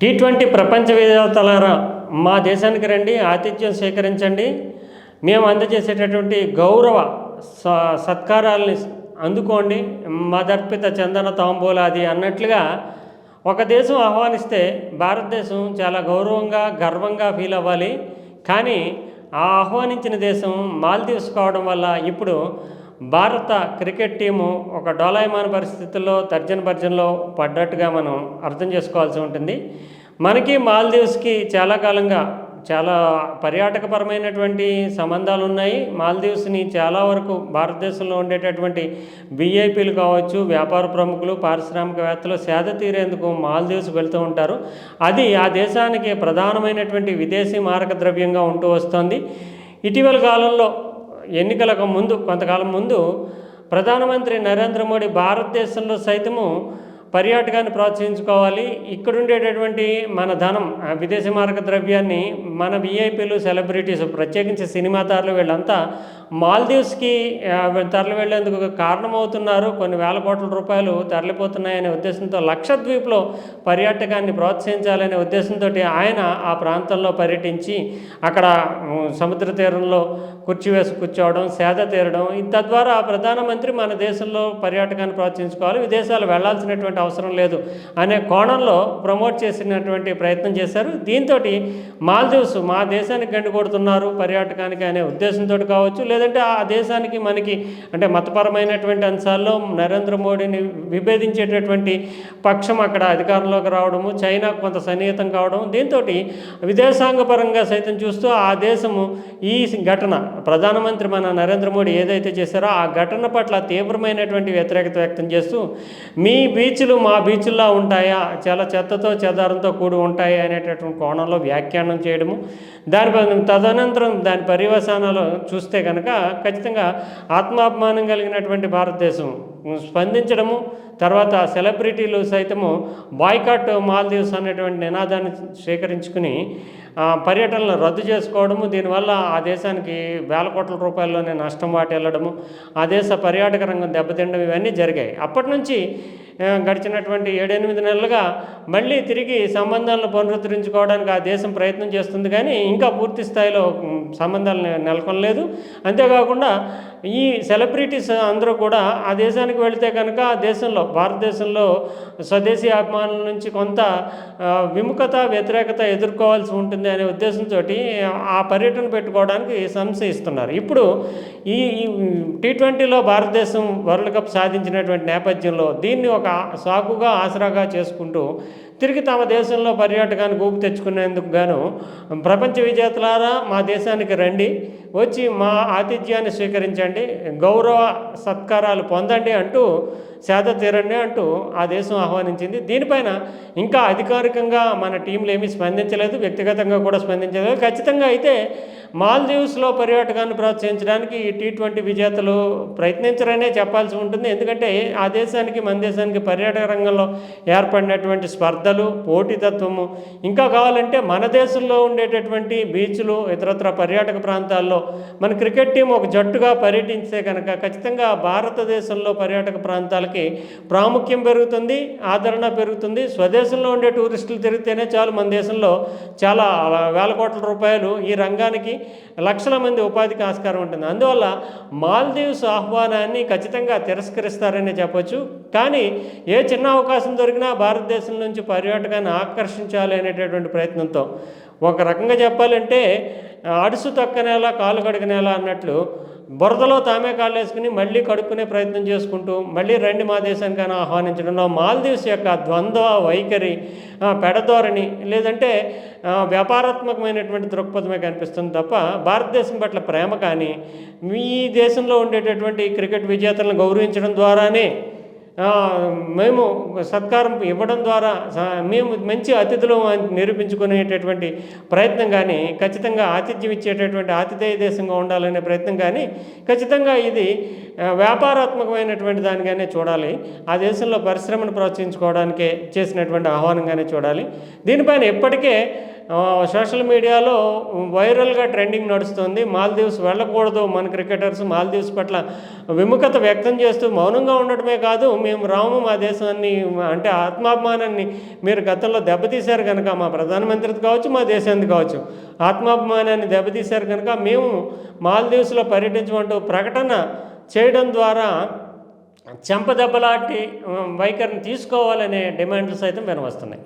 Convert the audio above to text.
T twenty ప్రపంచ విజేతలారా మా దేశానికి రండి ఆతిథ్యం స్వీకరించండి. మేము అందజేసేటటువంటి గౌరవ స- సత్కారాలని అందుకోండి. మదర్పిత చందన తాంబూలాది అన్నట్లుగా ఒక దేశం ఆహ్వానిస్తే భారతదేశం చాలా గౌరవంగా గర్వంగా ఫీల్ అవ్వాలి. కానీ ఆ ఆహ్వానించిన దేశం మాల్దీవ్స్ కావడం వల్ల ఇప్పుడు భారత క్రికెట్ టీము ఒక డోలాయమాన పరిస్థితుల్లో తర్జన భర్జనలో పడ్డట్టుగా మనం అర్థం చేసుకోవాల్సి ఉంటుంది. మనకి మాల్దీవ్స్కి చాలా కాలంగా చాలా పర్యాటకపరమైనటువంటి సంబంధాలు ఉన్నాయి. మాల్దీవ్స్ని చాలా వరకు భారతదేశంలో ఉండేటటువంటి విఐపీలు కావచ్చు వ్యాపార ప్రముఖులు పారిశ్రామికవేత్తలు సేద తీరేందుకు మాల్దీవ్స్ వెళ్తూ ఉంటారు. అది ఆ దేశానికి ప్రధానమైనటువంటి విదేశీ మారక ద్రవ్యంగా ఉంటూ వస్తుంది. ఇటీవల కాలంలో ఎన్నికలకు ముందు కొంతకాలం ముందు ప్రధానమంత్రి నరేంద్ర మోడీ భారతదేశంలో సైతము పర్యాటకాన్ని ప్రోత్సహించుకోవాలి. ఇక్కడ ఉండేటటువంటి మన ధనం విదేశీ మార్గ ద్రవ్యాన్ని మన విఐపీలు సెలబ్రిటీస్ ప్రత్యేకించి సినిమా తారలు వీళ్ళంతా మాల్దీవ్స్కి తరలి వెళ్ళేందుకు కారణమవుతున్నారు. కొన్ని వేల కోట్ల రూపాయలు తరలిపోతున్నాయనే ఉద్దేశంతో లక్షద్వీప్లో పర్యాటకాన్ని ప్రోత్సహించాలనే ఉద్దేశంతో ఆయన ఆ ప్రాంతంలో పర్యటించి అక్కడ సముద్ర తీరంలో కుర్చీ వేసి కూర్చోవడం సేద తీరడం తద్వారా ప్రధానమంత్రి మన దేశంలో పర్యాటకాన్ని ప్రోత్సహించుకోవాలి. విదేశాలు వెళ్ళాల్సినటువంటి అవసరం లేదు అనే కోణంలో ప్రమోట్ చేసినటువంటి ప్రయత్నం చేశారు. దీంతో మాల్దీవ్స్ మా దేశానికి గండి కొడుతున్నారు పర్యాటకానికి అనే ఉద్దేశంతో కావచ్చు లేదంటే ఆ దేశానికి మనకి అంటే మతపరమైనటువంటి అంశాల్లో నరేంద్ర మోడీని విభేదించేటటువంటి పక్షం అక్కడ అధికారంలోకి రావడము చైనా కొంత సన్నిహితం కావడం దీంతో విదేశాంగ పరంగా సైతం చూస్తూ ఆ దేశము ఈ ఘటన ప్రధానమంత్రి మన నరేంద్ర మోడీ ఏదైతే చేశారో ఆ ఘటన పట్ల తీవ్రమైనటువంటి వ్యతిరేకత వ్యక్తం చేస్తూ మీ బీచ్ బీచ్లు మా బీచ్ల్లో ఉంటాయా? చాలా చెత్తతో చెదారంతో కూడి ఉంటాయి అనేటటువంటి కోణంలో వ్యాఖ్యానం చేయడము. దాని తదనంతరం దాని పర్యవసానాలు చూస్తే కనుక ఖచ్చితంగా ఆత్మాభిమానం కలిగినటువంటి భారతదేశం. స్పందించడము తర్వాత సెలబ్రిటీలు సైతము బాయ్కాట్ మాల్దీవ్స్ అనేటువంటి నినాదాన్ని స్వీకరించుకుని పర్యటనలు రద్దు చేసుకోవడము దీనివల్ల ఆ దేశానికి వేల కోట్ల రూపాయల్లోనే నష్టం వాటిల్లడము ఆ దేశ పర్యాటక రంగం దెబ్బతినడం ఇవన్నీ జరిగాయి. అప్పటి నుంచి గడిచినటువంటి ఏడెనిమిది నెలలుగా మళ్ళీ తిరిగి సంబంధాలను పునరుద్ధరించుకోవడానికి ఆ దేశం ప్రయత్నం చేస్తుంది కానీ ఇంకా పూర్తి స్థాయిలో సంబంధాలు నెలకొనలేదు. అంతేకాకుండా ఈ సెలబ్రిటీస్ అందరూ కూడా ఆ దేశానికి వెళితే కనుక ఆ దేశంలో భారతదేశంలో స్వదేశీ అభిమానుల నుంచి కొంత విముఖత వ్యతిరేకత ఎదుర్కోవాల్సి ఉంటుంది అనే ఉద్దేశంతో ఆ పర్యటన పెట్టుకోవడానికి సంశయిస్తున్నారు. ఇప్పుడు ఈ టీ ట్వంటీలో భారతదేశం వరల్డ్ కప్ సాధించినటువంటి నేపథ్యంలో దీన్ని ఒక సాకుగా ఆసరాగా చేసుకుంటూ తిరిగి తమ దేశంలో పర్యాటకాన్ని ఊపు తెచ్చుకునేందుకు గాను ప్రపంచ విజేతలారా మా దేశానికి రండి వచ్చి మా ఆతిథ్యాన్ని స్వీకరించండి గౌరవ సత్కారాలు పొందండి అంటూ సేద తీరండి అంటూ ఆ దేశం ఆహ్వానించింది. దీనిపైన ఇంకా అధికారికంగా మన టీంలు ఏమీ స్పందించలేదు వ్యక్తిగతంగా కూడా స్పందించలేదు. ఖచ్చితంగా అయితే మాల్దీవ్స్లో పర్యాటకాన్ని ప్రోత్సహించడానికి ఈ టీ ట్వంటీ విజేతలు ప్రయత్నించరనే చెప్పాల్సి ఉంటుంది. ఎందుకంటే ఆ దేశానికి మన దేశానికి పర్యాటక రంగంలో ఏర్పడినటువంటి స్పర్ధలు పోటీతత్వము ఇంకా కావాలంటే మన దేశంలో ఉండేటటువంటి బీచ్లు ఇతరత్ర పర్యాటక ప్రాంతాల్లో మన క్రికెట్ టీం ఒక జట్టుగా పర్యటించే కనుక ఖచ్చితంగా భారతదేశంలో పర్యాటక ప్రాంతాలకి ప్రాముఖ్యం పెరుగుతుంది ఆదరణ పెరుగుతుంది. స్వదేశంలో ఉండే టూరిస్టులు తిరిగితేనే చాలు మన దేశంలో చాలా వేల కోట్ల రూపాయలు ఈ రంగానికి లక్షల మంది ఉపాధికి ఆస్కారం ఉంటుంది. అందువల్ల మాల్దీవ్స్ ఆహ్వానాన్ని ఖచ్చితంగా తిరస్కరిస్తారని చెప్పొచ్చు. కానీ ఏ చిన్న అవకాశం దొరికినా భారతదేశం నుంచి పర్యాటకాన్ని ఆకర్షించాలి అనేటటువంటి ప్రయత్నంతో ఒక రకంగా చెప్పాలంటే అడుసు అడుసు తక్కనేలా కాలు కడుకునేలా అన్నట్లు బురదలో తామే కాళ్ళు వేసుకుని మళ్ళీ కడుక్కునే ప్రయత్నం చేసుకుంటూ మళ్ళీ రండి మా దేశానికి ఆహ్వానించడంలో మాల్దీవ్స్ యొక్క ద్వంద్వ వైఖరి పెడధోరణి లేదంటే వ్యాపారాత్మకమైనటువంటి దృక్పథమే కనిపిస్తుంది తప్ప భారతదేశం పట్ల ప్రేమ కానీ మీ దేశంలో ఉండేటటువంటి క్రికెట్ విజేతలను గౌరవించడం ద్వారానే మేము సత్కారం ఇవ్వడం ద్వారా మేము మంచి అతిథులు అని నిరూపించుకునేటటువంటి ప్రయత్నం కానీ ఖచ్చితంగా ఆతిథ్యం ఇచ్చేటటువంటి ఆతిథేయ దేశంగా ఉండాలనే ప్రయత్నం కానీ ఖచ్చితంగా ఇది వ్యాపారాత్మకమైనటువంటి దానిగానే చూడాలి. ఆ దేశంలో పరిశ్రమను ప్రోత్సహించుకోవడానికే చేసినటువంటి ఆహ్వానంగానే చూడాలి. దీనిపైన ఇప్పటికే సోషల్ మీడియాలో వైరల్గా ట్రెండింగ్ నడుస్తుంది. మాల్దీవ్స్ వెళ్ళకూడదు. మన క్రికెటర్స్ మాల్దీవ్స్ పట్ల విముఖత వ్యక్తం చేస్తూ మౌనంగా ఉండటమే కాదు మేము రాము మా దేశాన్ని అంటే ఆత్మాభిమానాన్ని మీరు గతంలో దెబ్బతీశారు కనుక మా ప్రధానమంత్రిది కావచ్చు మా దేశానికి కావచ్చు ఆత్మాభిమానాన్ని దెబ్బతీశారు కనుక మేము మాల్దీవ్స్లో పర్యటించమంటూ ప్రకటన చేయడం ద్వారా చెంపదెబ్బలాంటి వైఖరిని తీసుకోవాలనే డిమాండ్లు సైతం వినవస్తున్నాయి.